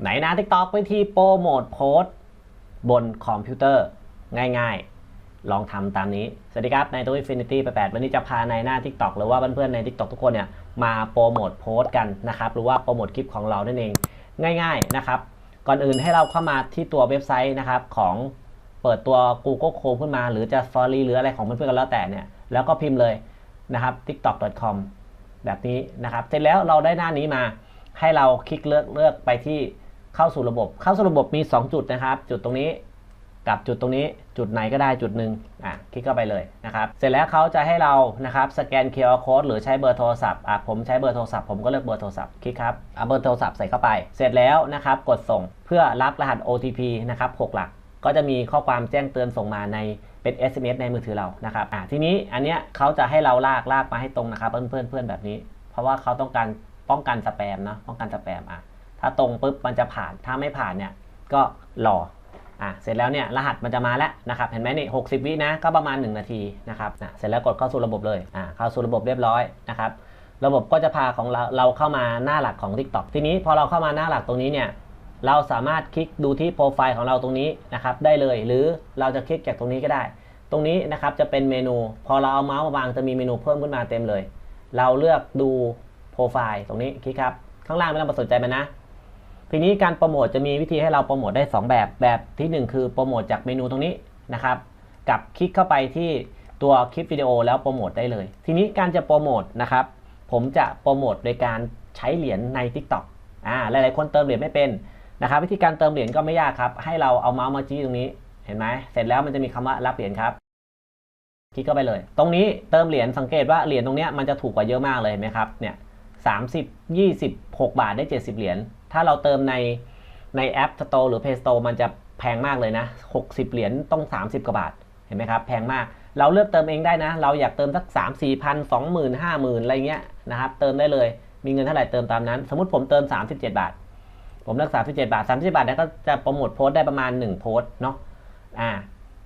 ไหนนะ TikTok วิธีโปรโมทโพสต์บนคอมพิวเตอร์ง่ายๆ ลองทำตามนี้ สวัสดีครับในตัว Infinity 88วันนี้จะพาในหน้า TikTok หรือว่าเพื่อนๆใน TikTok ทุกคนเนี่ยมาโปรโมทโพสต์กันนะครับ หรือว่าโปรโมทคลิปของเรานั่นเองง่าย ๆนะครับ ก่อนอื่นให้เราเข้ามาที่ตัวเว็บไซต์นะครับของเปิดตัว Google Chrome ขึ้นมา หรือจะ Story หรืออะไรของเพื่อนๆกันแล้วแต่เนี่ยแล้วก็พิมพ์เลยนะครับ tiktok.com แบบนี้นะครับ เสร็จแล้วเราได้หน้านี้มาให้เราคลิกเลือกเลือกไปที่ เข้าสู่ระบบ เข้าสู่ระบบมี 2 จุดนะครับ จุดตรงนี้กับจุดตรงนี้จุดไหนก็ได้จุดหนึ่งอะคลิกเข้าไปเลยนะครับ เสร็จแล้วเขาจะให้เรานะครับสแกน QR code หรือใช้เบอร์โทรศัพท์อะผมใช้เบอร์โทรศัพท์ผมก็เลือกเบอร์โทรศัพท์คลิกครับเอาเบอร์โทรศัพท์ใส่เข้าไป เสร็จแล้วนะครับกดส่งเพื่อรับรหัส OTP นะครับ6หลักก็จะมีข้อความแจ้งเตือนส่งมาในเป็น SMS ในมือถือเรานะครับอะทีนี้อันเนี้ยเขาจะให้เราลากลากมาให้ตรงนะครับเพื่อนเพื่อนเพื่อนแบบนี้ เพราะว่าเขาต้องการป้องกันสแปมนะป้องกันสแปมอะ ถ้าตรงปุ๊บมันจะผ่าน ถ้าไม่ผ่านเนี่ยก็รออะเสร็จแล้วเนี่ยรหัสมันจะมาแล้วนะครับ เห็นไหมนี่หกวินะ ก็ประมาณ 1 นาทีนะครับอะเสร็จแล้วกดเข้าสู่ระบบเลยอะเข้าสู่ระบบเรียบร้อยนะครับ ระบบก็จะพาของเราเราเข้ามาหน้าหลักของ TikTok ทีนี้พอเราเข้ามาหน้าหลักตรงนี้เนี่ยเราสามารถคลิกดูที่โปรไฟล์ของเราตรงนี้นะครับได้เลย หรือเราจะคลิกจากตรงนี้ก็ได้ ตรงนี้นะครับจะเป็นเมนู พอเราเอาเมาส์มาวางจะมีเมนูเพิ่มขึ้นมาเต็มเลย เราเลือกดูโปรไฟล์ตรงนี้คลิกครับ ข้างล่างไม่ต้องไปสนใจมันนะ ทีนี้การโปรโมทจะมีวิธีให้เราโปรโมทได้ 2 แบบ แบบทีหนึ่1 คือโปรโมทจากเมนูตรงนี้นะครับ กับคลิกเข้าไปที่ตัวคลิปวิดีโอแล้วโปรโมทได้เลย ทีนี้การจะโปรโมทนะครับ ผมจะโปรโมทโดยการใช้เหรียญใน TikTok อ่าหลายๆคนเติมเหรียญไม่เป็นนะครับ วิธีการเติมเหรียญก็ไม่ยากครับ ให้เราเอาเมาส์มาจี้ตรงนี้เห็นไหมเสร็จแล้วมันจะมีคำว่ารับเหรียญครับคลิกเข้าไปเลย ตรงนี้เติมเหรียญสังเกตว่าเหรียญตรงนี้มันจะถูกกว่าเยอะมากเลยเห็นไหมครับเนี่ยสามสิบยี่สิบหกบาทได้70เหรียญ ถ้าเราเติมในในแอป Store หรือ Play Store มันจะแพงมากเลยนะ 60 เหรียญต้อง 30 กว่าบาท เห็นไหมครับ แพงมาก เราเลือกเติมเองได้นะ เราอยากเติมสัก 3 4 0 0 0 2 0 0 0 0 5 0,000 อะไรเงี้ยนะครับ เติมได้เลย มีเงินเท่าไหร่เติมตามนั้น สมมติผมเติม 37 บาท ผมเลือก 37 บาท 37 บาทเนี่ยก็จะโปรโมทโพสต์ได้ประมาณ 1 โพสต์เนาะ อ่า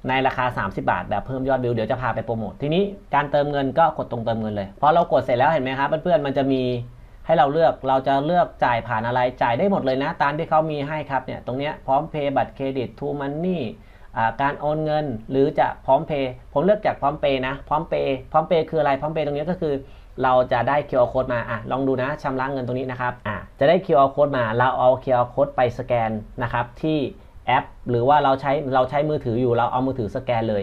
ในราคา 30 บาท แบบเพิ่มยอดวิว เดี๋ยวจะพาไปโปรโมท ทีนี้การเติมเงินก็กดตรงเติมเงินเลย พอเรากดเสร็จแล้วเห็นไหมครับเพื่อนๆ มันจะมี ให้เราเลือกเราจะเลือกจ่ายผ่านอะไรจ่ายได้หมดเลยนะ ตามที่เขามีให้ครับเนี่ยตรงเนี้ยพร้อมเพย์บัตรเครดิตทูมันนี่การโอนเงินหรือจะพร้อมเพย์ผมเลือกจากพร้อมเพย์นะพร้อมเพย์พร้อมเพย์คืออะไรพร้อมเพย์ตรงนี้ก็คือ เราจะได้ QR code มาอะลองดูนะชำระเงินตรงนี้นะครับอะจะได้ QR code มาเราเอา QR code ไปสแกนนะครับที่แอป หรือว่าเราใช้เราใช้มือถืออยู่เราเอามือถือสแกนเลย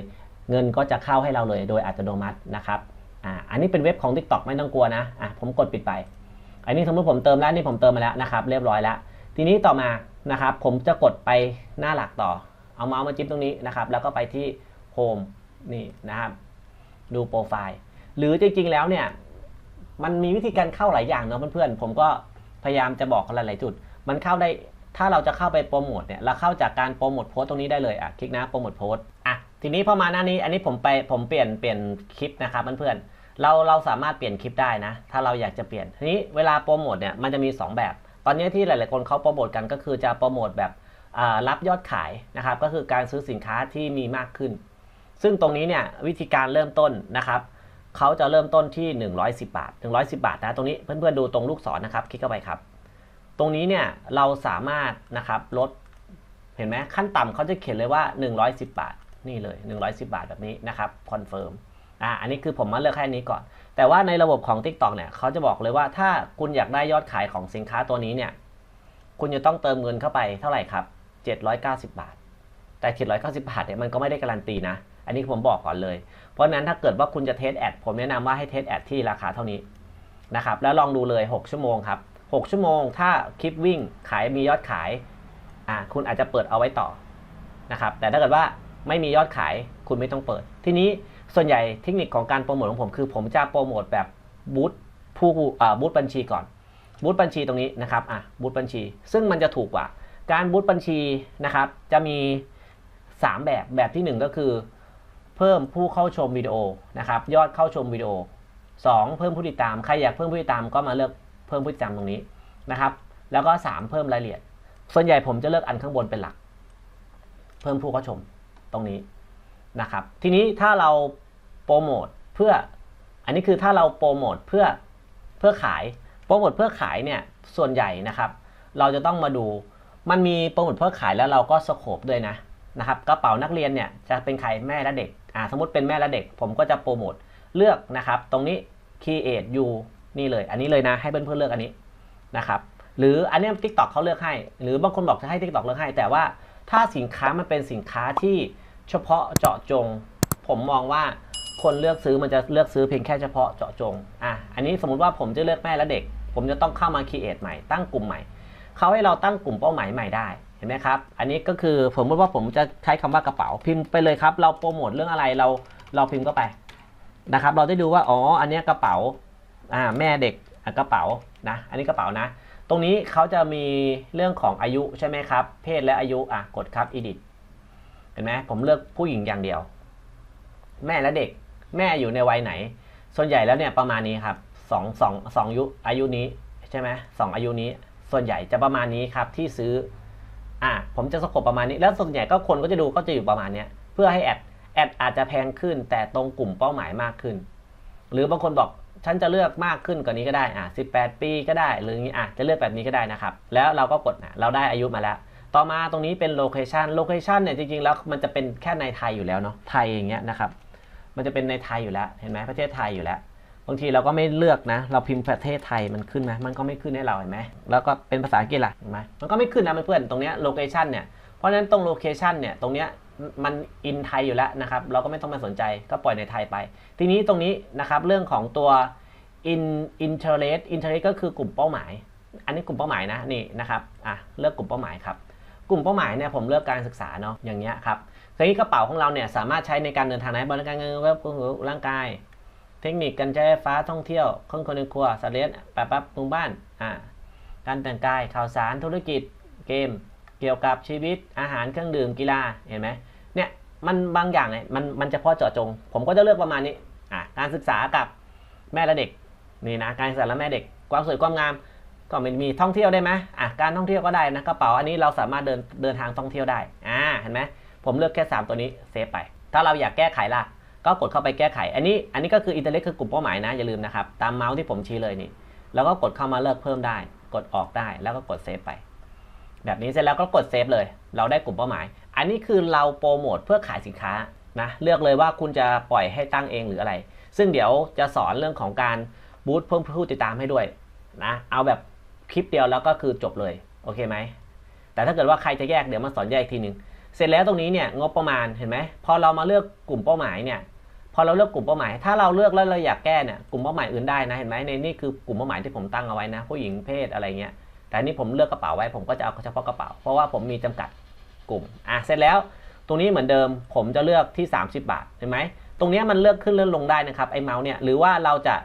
เงินก็จะเข้าให้เราเลยโดยอัตโนมัตินะครับอะอันนี้เป็นเว็บของ TikTok ไม่ต้องกลัวนะอะผมกดปิดไป อันนี้สมมติผมเติมแล้วนี่ผมเติมมาแล้วนะครับ เรียบร้อยแล้ว ทีนี้ต่อมานะครับ ผมจะกดไปหน้าหลักต่อ เอาเมาส์มาจิ้มตรงนี้นะครับ แล้วก็ไปที่โฮมนี่นะครับ ดูโปรไฟล์ หรือจริงๆแล้วเนี่ยมันมีวิธีการเข้าหลายอย่างเนาะเพื่อนๆ ผมก็พยายามจะบอกหลายๆจุด มันเข้าได้ ถ้าเราจะเข้าไปโปรโมทเนี่ย เราเข้าจากการโปรโมทโพสต์ตรงนี้ได้เลย อะ คลิกนะโปรโมทโพสต์อะ ทีนี้พอมาหน้านี้ อันนี้ผมไป ผมเปลี่ยน เปลี่ยนคลิปนะครับเพื่อนๆ เราเราสามารถเปลี่ยนคลิปได้นะ ถ้าเราอยากจะเปลี่ยนทีนี้เวลาโปรโมทเนี่ยมันจะมี 2 แบบ ตอนนี้ที่หลาย ๆ คนเขาโปรโมทกันก็คือจะโปรโมทแบบรับยอดขายนะครับ ก็คือการซื้อสินค้าที่มีมากขึ้น ซึ่งตรงนี้เนี่ยวิธีการเริ่มต้นนะครับเขาจะเริ่มต้นที่ 110 บาท 110 บาทนะตรงนี้เพื่อน ๆ ดูตรงลูกศรนะครับ คลิกเข้าไปครับ ตรงนี้เนี่ยเราสามารถนะครับลดเห็นไหมขั้นต่ำเขาจะเขียนเลยว่า 110 บาท นี่เลย 110 บาทแบบนี้นะครับคอนเฟิร์ม อ่าอันนี้คือผมมาเลือกแค่นี้ก่อน แต่ว่าในระบบของ TikTok เนี่ยเขาจะบอกเลยว่าถ้าคุณอยากได้ยอดขายของสินค้าตัวนี้เนี่ยคุณจะต้องเติมเงินเข้าไปเท่าไหร่ครับ 790 บาท แต่ 790 บาทเนี่ยมันก็ไม่ได้การันตีนะ อันนี้ผมบอกก่อนเลย เพราะนั้นถ้าเกิดว่าคุณจะเทสแอดผมแนะนำว่าให้เทสแอดที่ราคาเท่านี้นะครับแล้วลองดูเลย 6 ชั่วโมงครับ 6 ชั่วโมง ถ้าคลิปวิ่งขายมียอดขายอ่าคุณอาจจะเปิดเอาไว้ต่อนะครับแต่ถ้าเกิดว่าไม่มียอดขายคุณไม่ต้องเปิด ทีนี้ ส่วนใหญ่เทคนิคของการโปรโมทของผมคือ ผมจะโปรโมทแบบบูธผู้บูธบัญชีก่อนบูธบัญชีตรงนี้นะครับอะบูธบัญชี ซึ่งมันจะถูกกว่า การบูธบัญชีนะครับจะมี 3 แบบแบบที่ 1 ก็คือ เพิ่มผู้เข้าชมวิดีโอนะครับยอดเข้าชมวิดีโอ 2 เพิ่มผู้ติดตามใครอยากเพิ่มผู้ติดตามก็มาเลือกเพิ่มผู้ติดตามตรงนี้นะครับแล้วก็ 3 เพิ่มรายละเอียด ส่วนใหญ่ผมจะเลือกอันข้างบนเป็นหลัก เพิ่มผู้เข้าชมตรงนี้ นะครับ ทีนี้ถ้าเราโปรโมทเพื่อ อันนี้คือถ้าเราโปรโมทเพื่อเพื่อขาย โปรโมทเพื่อขายเนี่ย ส่วนใหญ่นะครับ เราจะต้องมาดู มันมีโปรโมทเพื่อขายแล้วเราก็สโคปด้วยนะนะครับ กระเป๋านักเรียนเนี่ยจะเป็นใครแม่และเด็ก อ่า สมมติเป็นแม่และเด็ก ผมก็จะโปรโมทเลือกนะครับ ตรงนี้ create you นี่เลย อันนี้เลยนะ ให้เพื่อนๆเลือกอันนี้นะครับ หรืออันนี้ทิกตอกเขาเลือกให้ หรือบางคนบอกจะให้ TikTok เลือกให้ แต่ว่าถ้าสินค้ามันเป็นสินค้าที่ เฉพาะเจาะจง ผมมองว่าคนเลือกซื้อมันจะเลือกซื้อเพียงแค่เฉพาะเจาะจงอะอันนี้สมมุติว่าผมจะเลือกแม่และเด็ก ผมจะต้องเข้ามา create ใหม่ตั้งกลุ่มใหม่เขาให้เราตั้งกลุ่มเป้าหมายใหม่ได้เห็นไหมครับ อันนี้ก็คือผมว่าผมจะใช้คำว่ากระเป๋าพิมพ์ไปเลยครับ เราโปรโมทเรื่องอะไรเราเราพิมพ์เข้าไปนะครับ เราได้ดูว่าอ๋ออันนี้กระเป๋าอ่าแม่เด็กกระเป๋านะอันนี้กระเป๋านะ ตรงนี้เขาจะมีเรื่องของอายุใช่ไหมครับ เพศและอายุอะกดครับ edit เห็นไหมผมเลือกผู้หญิงอย่างเดียว แม่และเด็ก แม่อยู่ในวัยไหน ส่วนใหญ่แล้วเนี่ยประมาณนี้ครับสองสองสองยุอายุนี้ใช่ไหมสองอายุนี้ ส่วนใหญ่จะประมาณนี้ครับที่ซื้อ อะผมจะสกบประมาณนี้ แล้วส่วนใหญ่ก็คนก็จะดูก็จะอยู่ประมาณเนี้ยเพื่อให้แอดแอดอาจจะแพงขึ้น แต่ตรงกลุ่มเป้าหมายมากขึ้น หรือบางคนบอกฉันจะเลือกมากขึ้นกว่านี้ก็ได้ อะ18 ปีก็ได้ หรืออย่างนี้อะ จะเลือกแบบนี้ก็ได้นะครับ แล้วเราก็กดนะเราได้อายุมาแล้ว ต่อมาตรงนี้เป็นโลเคชันโลเคชันเนี่ยจริงๆแล้วมันจะเป็นแค่ในไทยอยู่แล้วเนาะไทยอย่างเงี้ยนะครับมันจะเป็นในไทยอยู่แล้วเห็นไหมประเทศไทยอยู่แล้วบางทีเราก็ไม่เลือกนะ เราพิมพ์ประเทศไทยมันขึ้นไหมมันก็ไม่ขึ้นให้เราเห็นไหมแล้วก็เป็นภาษาอังกฤษล่ะเห็นไหมมันก็ไม่ขึ้นนะเพื่อนๆตรงเนี้ยโลเคชันเนี่ยเพราะฉะนั้นตรงโลเคชันเนี่ยตรงเนี้ยมันอินไทยอยู่แล้วนะครับเราก็ไม่ต้องมาสนใจก็ปล่อยในไทยไป ทีนี้ตรงนี้นะครับเรื่องของตัว in interest interest ก็คือกลุ่มเป้าหมาย อันนี้กลุ่มเป้าหมายนะนี่นะครับอะเลือกกลุ่มเป้าหมายครับ กลุ่มเป้าหมายเนี่ยผมเลือกการศึกษาเนาะอย่างเงี้ยครับทีนี้กระเป๋าของเราเนี่ยสามารถใช้ในการเดินทางในบริการเงินเว็บร่างกาย เทคนิคการใช้ไฟฟ้าท่องเที่ยวเครื่องคนในครัวสเลี้ยงแป๊บๆมุงบ้านอ่าการแต่งกายข่าวสารธุรกิจเกม เกี่ยวกับชีวิตอาหารเครื่องดื่มกีฬาเห็นไหมเนี่ยมันบางอย่างเนี่ยมันมันเฉพาะเจาะจง ผมก็จะเลือกประมาณนี้อ่าการศึกษากับแม่และเด็กนี่นะการศึกษาและแม่เด็กความสวยความงาม ก็ไม่มีท่องเที่ยวได้ไหมอะการท่องเที่ยวก็ได้นะกระเป๋าอันนี้เราสามารถเดินเดินทางท่องเที่ยวได้อ่าเห็นไหมผมเลือกแค่ 3 ตัวนี้เซฟไป ถ้าเราอยากแก้ไขล่ะ ก็กดเข้าไปแก้ไข อันนี้อันนี้ก็คืออินเทอร์เน็ตคือกลุ่มเป้าหมายนะอย่าลืมนะครับตามเมาส์ที่ผมชี้เลยนี่แล้วก็กดเข้ามาเลิกเพิ่มได้ กดออกได้แล้วก็กดเซฟไป แบบนี้เสร็จแล้วก็กดเซฟเลย เราได้กลุ่มเป้าหมาย อันนี้คือเราโปรโมทเพื่อขายสินค้านะเลือกเลยว่าคุณจะปล่อยให้ตั้งเองหรืออะไร ซึ่งเดี๋ยวจะสอนเรื่องของการบูตเพิ่มผู้ติดตามให้ด้วยนะเอาแบบ คลิปเดียวแล้วก็คือจบเลยโอเคไหมแต่ถ้าเกิดว่าใครจะแยกเดี๋ยวมาสอนแยกอีกทีหนึ่งเสร็จแล้วตรงนี้เนี่ยงบประมาณเห็นไหมพอเรามาเลือกกลุ่มเป้าหมายเนี่ยพอเราเลือกกลุ่มเป้าหมาย ถ้าเราเลือกแล้วเราอยากแก้เนี่ยกลุ่มเป้าหมายอื่นได้นะเห็นไหมในนี่คือกลุ่มเป้าหมายที่ผมตั้งเอาไว้นะ ผู้หญิงเพศอะไรเงี้ยแต่นี่ผมเลือกกระเป๋าไว้ผมก็จะเอาเฉพาะกระเป๋าเพราะว่าผมมีจำกัดกลุ่มอะเสร็จแล้ว ตรงนี้เหมือนเดิมผมจะเลือกที่ 30 บาทเห็นไหมตรงนี้มันเลือกขึ้นเลื่อนลงได้นะครับไอ้เมาส์เนี่ยหรือว่าเราจะ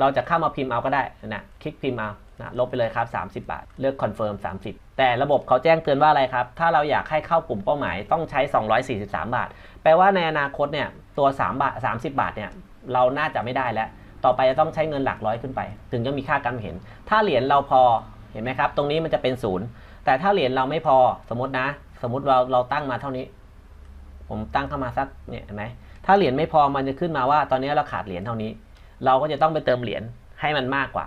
เราจะเข้ามาพิมพ์เอาก็ได้นะคลิกพิมพ์เอา นะลบไปเลยครับ 30 บาท เลือกคอนเฟิร์ม30 แต่ระบบเขาแจ้งเตือนว่าอะไรครับ ถ้าเราอยากให้เข้ากลุ่มเป้าหมายต้องใช้ 243 บาท แปลว่าในอนาคตเนี่ยตัว3บาท30 บาทเนี่ยเราน่าจะไม่ได้แล้ว ต่อไปจะต้องใช้เงินหลักร้อยขึ้นไป ถึงจะมีค่าการเห็น ถ้าเหรียญเราพอเห็นไหมครับ ตรงนี้มันจะเป็นศูนย์แต่ถ้าเหรียญเราไม่พอสมมตินะ สมมติเราเราตั้งมาเท่านี้ ผมตั้งเข้ามาสักเนี่ยเห็นไหมถ้าเหรียญไม่พอมันจะขึ้นมาว่า ตอนนี้เราขาดเหรียญเท่านี้ เราก็จะต้องไปเติมเหรียญให้มันมากกว่า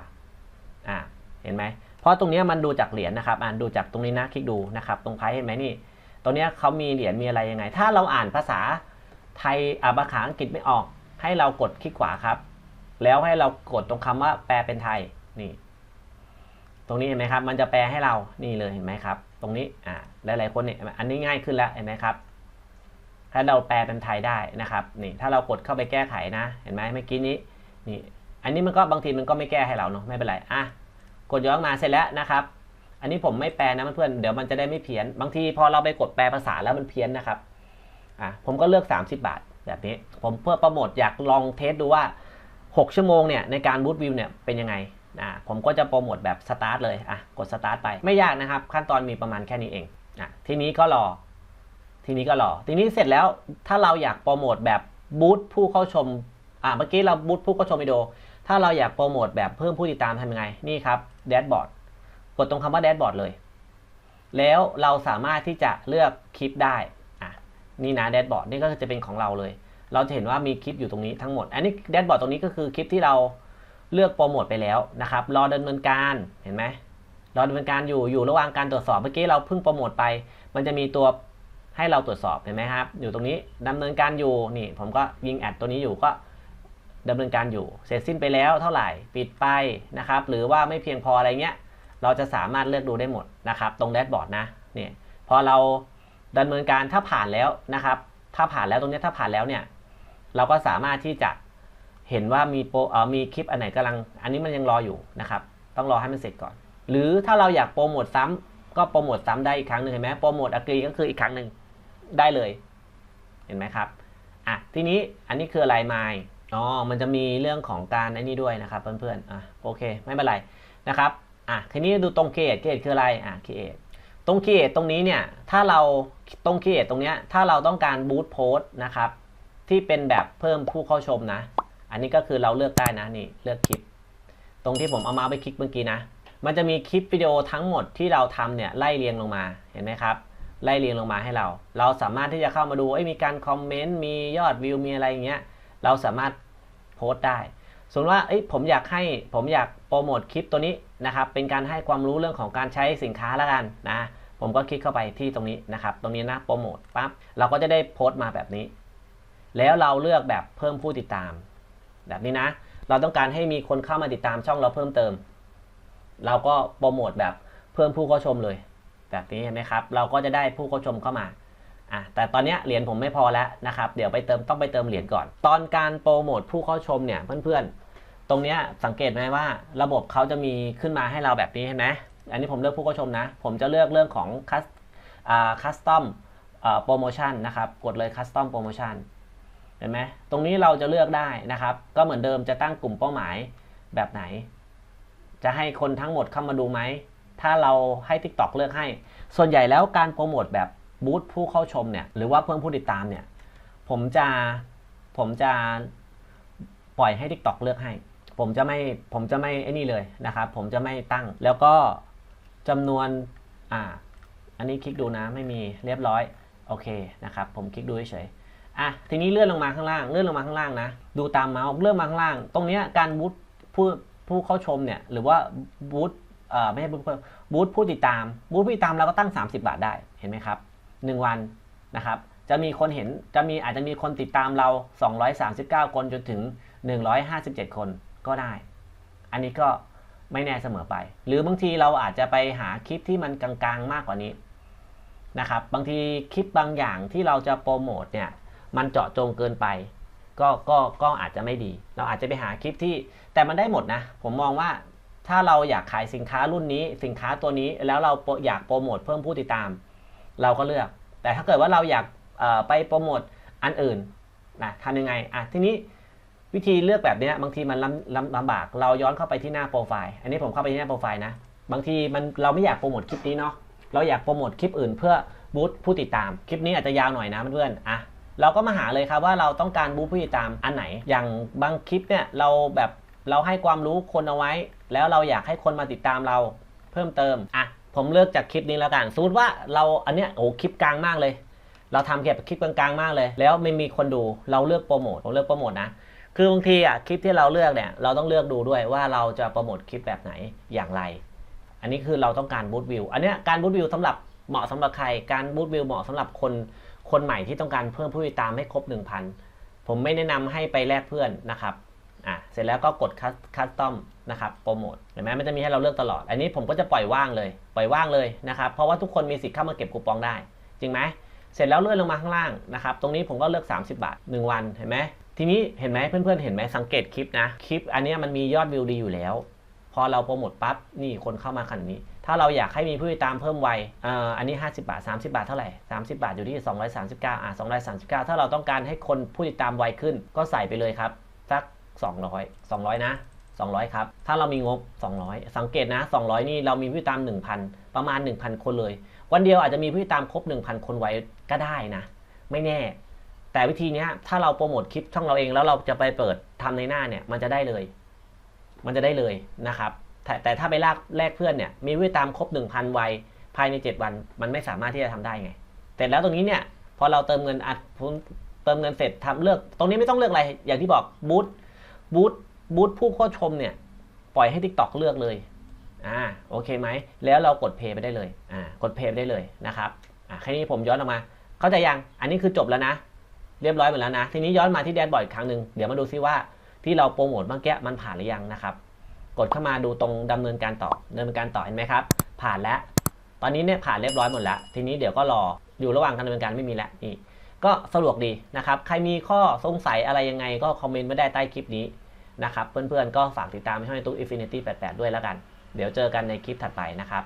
อ่า เห็นไหมเพราะตรงนี้มันดูจากเหรียญนะครับ อ่านดูจากตรงนี้นะคลิกดูนะครับ ตรงไพ่เห็นไหมนี่ตรงนี้เขามีเหรียญมีอะไรยังไง ถ้าเราอ่านภาษาไทยอ่าภาษาอังกฤษไม่ออก ให้เรากดคลิกขวาครับ แล้วให้เรากดตรงคำว่าแปลเป็นไทยนี่ ตรงนี้เห็นไหมครับ มันจะแปลให้เรานี่เลยเห็นไหมครับ ตรงนี้อ่าหลายๆคนเนี่ยอันนี้ง่ายขึ้นแล้วเห็นไหมครับถ้าเราแปลเป็นไทยได้นะครับนี่ถ้าเรากดเข้าไปแก้ไขนะ เห็นไหมเมื่อกี้นี้นี่อันนี้มันก็บางทีมันก็ไม่แก้ให้เราเนาะไม่เป็นไรอะ กดย้อนมาเสร็จแล้วนะครับ อันนี้ผมไม่แปลนะเพื่อนเดี๋ยวมันจะได้ไม่เพี้ยน บางทีพอเราไปกดแปลภาษาแล้วมันเพี้ยนนะครับอะผมก็เลือก 30 บาท แบบนี้ ผมเพื่อโปรโมทอยากลองเทสดูว่า 6 ชั่วโมงเนี่ยในการบูตวิวเนี่ยเป็นยังไงอะผมก็จะโปรโมทแบบสตาร์ทเลยอะกดสตาร์ทไปไม่ยากนะครับ ขั้นตอนมีประมาณแค่นี้เองอะทีนี้ก็รอ ทีนี้ก็รอ ทีนี้เสร็จแล้วถ้าเราอยากโปรโมทแบบบูตผู้เข้าชมอะเมื่อกี้เราบูตผู้เข้าชมวิดีโอ ถ้าเราอยากโปรโมทแบบเพิ่มผู้ติดตามทำยังไง นี่ครับแดชบอร์ดกดตรงคำว่าแดชบอร์ดเลย แล้วเราสามารถที่จะเลือกคลิปได้อะนี่นะแดชบอร์ดนี่ก็จะเป็นของเราเลย เราจะเห็นว่ามีคลิปอยู่ตรงนี้ทั้งหมด อันนี้แดชบอร์ดตรงนี้ก็คือคลิปที่เราเลือกโปรโมทไปแล้วนะครับ รอดำเนินการเห็นไหมราดำเนินการอยู่อยู่ระหว่างการตรวจสอบเมื่อกี้เราเพิ่งโปรโมทไป มันจะมีตัวให้เราตรวจสอบเห็นไหมครับ อยู่ตรงนี้ดำเนินการอยู่นี่ ผมก็ยิงแอดตัวนี้อยู่ก็ ดำเนินการอยู่ เสร็จสิ้นไปแล้วเท่าไหร่ปิดไปนะครับ หรือว่าไม่เพียงพออะไรเงี้ย เราจะสามารถเลือกดูได้หมดนะครับ ตรงแดชบอร์ดนะเนี่ยพอเราดำเนินการถ้าผ่านแล้วนะครับ ถ้าผ่านแล้วตรงนี้ถ้าผ่านแล้วเนี่ยเราก็สามารถที่จะเห็นว่ามีโปรเอ่อมีคลิปอันไหนกำลัง อันนี้มันยังรออยู่นะครับ ต้องรอให้มันเสร็จก่อน หรือถ้าเราอยากโปรโมทซ้ำก็โปรโมทซ้ำได้อีกครั้งหนึ่งเห็นไหมโปรโมทอักรีก็คืออีกครั้งหนึ่งได้เลย เห็นไหมครับอะทีนี้อันนี้คืออะไรไมล์ อ๋อมันจะมีเรื่องของการไอ้นี่ด้วยนะครับ เพื่อนๆอะโอเคไม่เป็นไรนะครับอะทีนี้ดูตรงเคเอทเคเอทคืออะไรอะเคเอทตรงเคเอทตรงนี้เนี่ยถ้าเราตรงเคเอทตรงเนี้ยถ้าเราต้องการบูตโพสต์นะครับที่เป็นแบบเพิ่มผู้เข้าชมนะ อันนี้ก็คือเราเลือกได้นะนี่เลือกคลิป ตรงที่ผมเอามาไปคลิกเมื่อกี้นะ มันจะมีคลิปวิดีโอทั้งหมดที่เราทำเนี่ยไล่เรียงลงมาเห็นไหมครับไล่เรียงลงมาให้เรา เราสามารถที่จะเข้ามาดูเอ้ยมีการคอมเมนต์มียอดวิวมีอะไรอย่างเงี้ยเราสามารถ โพสต์ได้ส่วนว่าผมอยากให้ผมอยากโปรโมทคลิปตัวนี้นะครับ เป็นการให้ความรู้เรื่องของการใช้สินค้าแล้วกันนะผมก็คลิกเข้าไปที่ตรงนี้นะครับ ตรงนี้นะโปรโมทปั๊บเราก็จะได้โพสต์มาแบบนี้ แล้วเราเลือกแบบเพิ่มผู้ติดตาม แบบนี้นะ เราต้องการให้มีคนเข้ามาติดตามช่องเราเพิ่มเติม เราก็โปรโมทแบบเพิ่มผู้เข้าชมเลย แบบนี้เห็นไหมครับ เราก็จะได้ผู้เข้าชมเข้ามา อะแต่ตอนนี้เหรียญผมไม่พอแล้วนะครับ เดี๋ยวไปเติมต้องไปเติมเหรียญก่อน ตอนการโปรโมทผู้เข้าชมเนี่ยเพื่อนๆ ตรงนี้สังเกตไหมว่า ระบบเขาจะมีขึ้นมาให้เราแบบนี้เห็นไหมอันนี้ผมเลือกผู้เข้าชมนะ ผมจะเลือกเรื่องของคัสอ่าคัสตอมโปรโมชั่นนะครับ กดเลยคัสตอมโปรโมชั่นเห็นไหมตรงนี้เราจะเลือกได้นะครับ ก็เหมือนเดิมจะตั้งกลุ่มเป้าหมายแบบไหน จะให้คนทั้งหมดเข้ามาดูไหม ถ้าเราให้ TikTok เลือกให้ ส่วนใหญ่แล้วการโปรโมทแบบ บูธผู้เข้าชมเนี่ยหรือว่าเพิ่มผู้ติดตามเนี่ยผมจะผมจะปล่อยให้ TikTok เลือกให้ ผมจะไม่ผมจะไม่ไอ้นี่เลยนะครับ ผมจะไม่ตั้งแล้วก็จำนวนอ่าอันนี้คลิกดูนะไม่มีเรียบร้อยโอเคนะครับ ผมคลิกดูเฉยๆอะทีนี้เลื่อนลงมาข้างล่างเลื่อนลงมาข้างล่างนะดูตามเมาส์เลื่อนมาข้างล่าง ตรงเนี้ยการบูทผู้ผู้เข้าชมเนี่ยหรือว่าบูทเอ่อไม่ใช่บูทบูทผู้ติดตามบูทผู้ติดตามเราก็ตั้ง 30 บาทได้เห็นไหมครับ 1 วันนะครับ จะมีคนเห็นจะมีอาจจะมีคนติดตามเรา 239 คนจนถึง 157 คนก็ได้ อันนี้ก็ไม่แน่เสมอไป หรือบางทีเราอาจจะไปหาคลิปที่มันกลางๆมากกว่านี้นะครับ บางทีคลิปบางอย่างที่เราจะโปรโมทเนี่ยมันเจาะจงเกินไป ก็ก็ก็อาจจะไม่ดี เราอาจจะไปหาคลิปที่แต่มันได้หมดนะ ผมมองว่าถ้าเราอยากขายสินค้ารุ่นนี้ สินค้าตัวนี้แล้วเราอยากโปรโมทเพิ่มผู้ติดตาม เราก็เลือก แต่ถ้าเกิดว่าเราอยากไปโปรโมทอันอื่นนะทำยังไงอะทีนี้วิธีเลือกแบบนี้บางทีมันลำลำลำบาก เราย้อนเข้าไปที่หน้าโปรไฟล์ อันนี้ผมเข้าไปที่หน้าโปรไฟล์นะ บางทีมันเราไม่อยากโปรโมทคลิปนี้เนาะ เราอยากโปรโมทคลิปอื่นเพื่อบูตผู้ติดตาม คลิปนี้อาจจะยาวหน่อยนะเพื่อนๆ อะ เราก็มาหาเลยครับว่าเราต้องการบูตผู้ติดตามอันไหน อย่างบางคลิปเนี่ยเราแบบเราให้ความรู้คนเอาไว้ แล้วเราอยากให้คนมาติดตามเราเพิ่มเติม อะ ผมเลือกจากคลิปนี้แล้วกันสมมติว่าเราอันเนี้ยโอ้คลิปกลางมากเลย เราทำเกี่ยวกับคลิปกลางๆมากเลย แล้วไม่มีคนดูเราเลือกโปรโมทผมเลือกโปรโมทนะคือบางทีอะคลิปที่เราเลือกเนี่ยเราต้องเลือกดูด้วยว่าเราจะโปรโมทคลิปแบบไหนอย่างไร อันนี้คือเราต้องการบูตวิวอันเนี้ยการบูตวิวสำหรับเหมาะสำหรับใครการบูตวิวเหมาะสำหรับคนคนใหม่ที่ต้องการเพิ่มผู้ติดตามให้ครบ 1,000 ผมไม่แนะนำให้ไปแลกเพื่อนนะครับอะเสร็จแล้วก็กดคัสตอม นะครับโปรโมทเห็นไหมมันจะมีให้เราเลือกตลอด อันนี้ผมก็จะปล่อยว่างเลย ปล่อยว่างเลยนะครับ เพราะว่าทุกคนมีสิทธิ์เข้ามาเก็บคูปองได้ จริงไหมเสร็จแล้วเลื่อนลงมาข้างล่างนะครับ ตรงนี้ผมก็เลือก 30 บาท 1 วัน เห็นไหม ทีนี้เห็นไหมเพื่อนๆ เห็นไหมสังเกตคลิปนะ คลิปอันนี้มันมียอดวิวดีอยู่แล้ว พอเราโปรโมทปั๊บ นี่คนเข้ามาขนาดนี้ ถ้าเราอยากให้มีผู้ติดตามเพิ่มไวอ่ออันนี้ 50 บาท 30 บาทเท่าไหร่ 30 บาทอยู่ที่ 239อะ239 ถ้าเราต้องการให้คนผู้ติดตามไวขึ้น ก็ใส่ไปเลยครับ สัก 200 200 นะ 200 ครับ ถ้าเรามีงบ 200 สังเกตนะ 200 นี่เรามีผู้ติดตาม 1,000 ประมาณ 1,000 คนเลย วันเดียวอาจจะมีผู้ติดตามครบ 1,000 คนไว้ก็ได้นะ ไม่แน่ แต่วิธีนี้ถ้าเราโปรโมทคลิปช่องเราเองแล้วเราจะไปเปิดทำในหน้าเนี่ยมันจะได้เลย มันจะได้เลยนะครับ แต่แต่ถ้าไปลากแลกเพื่อนเนี่ยมีผู้ติดตามครบ 1,000 ไวภายใน 7 วันมันไม่สามารถที่จะทำได้ไงแต่แล้วตรงนี้เนี่ยพอเราเติมเงินอัดเติมเงินเสร็จทำเลือก ตรงนี้ไม่ต้องเลือกอะไรอย่างที่บอกบูธบูธ บูธผู้เข้าชมเนี่ยปล่อยให้ TikTok เลือกเลยอ่าโอเคไหมแล้วเรากดเพย์ไปได้เลยอ่ากดเพย์ไปได้เลยนะครับอ่าแค่นี้ผมย้อนออกมา เข้าใจยังอันนี้คือจบแล้วนะ เรียบร้อยหมดแล้วนะ ทีนี้ย้อนมาที่แดชบอร์ดอีกครั้งหนึ่งเดี๋ยวมาดูซิว่าที่เราโปรโมทเมื่อกี้มันผ่านหรือยังนะครับ กดเข้ามาดูตรงดำเนินการต่อดำเนินการต่อเห็นไหมครับ ผ่านแล้ว ตอนนี้เนี่ยผ่านเรียบร้อยหมดแล้ว ทีนี้เดี๋ยวก็รออยู่ระหว่างการดำเนินการไม่มีแล้วนี่ก็สะดวกดีนะครับ ใครมีข้อสงสัยอะไรยังไงก็คอมเมนต์ไม่ได้ใต้คลิปนี้ นะครับ เพื่อนๆ ก็ฝากติดตามให้ตู้ Infinity 88 ด้วยแล้วกัน เดี๋ยวเจอกันในคลิปถัดไปนะครับ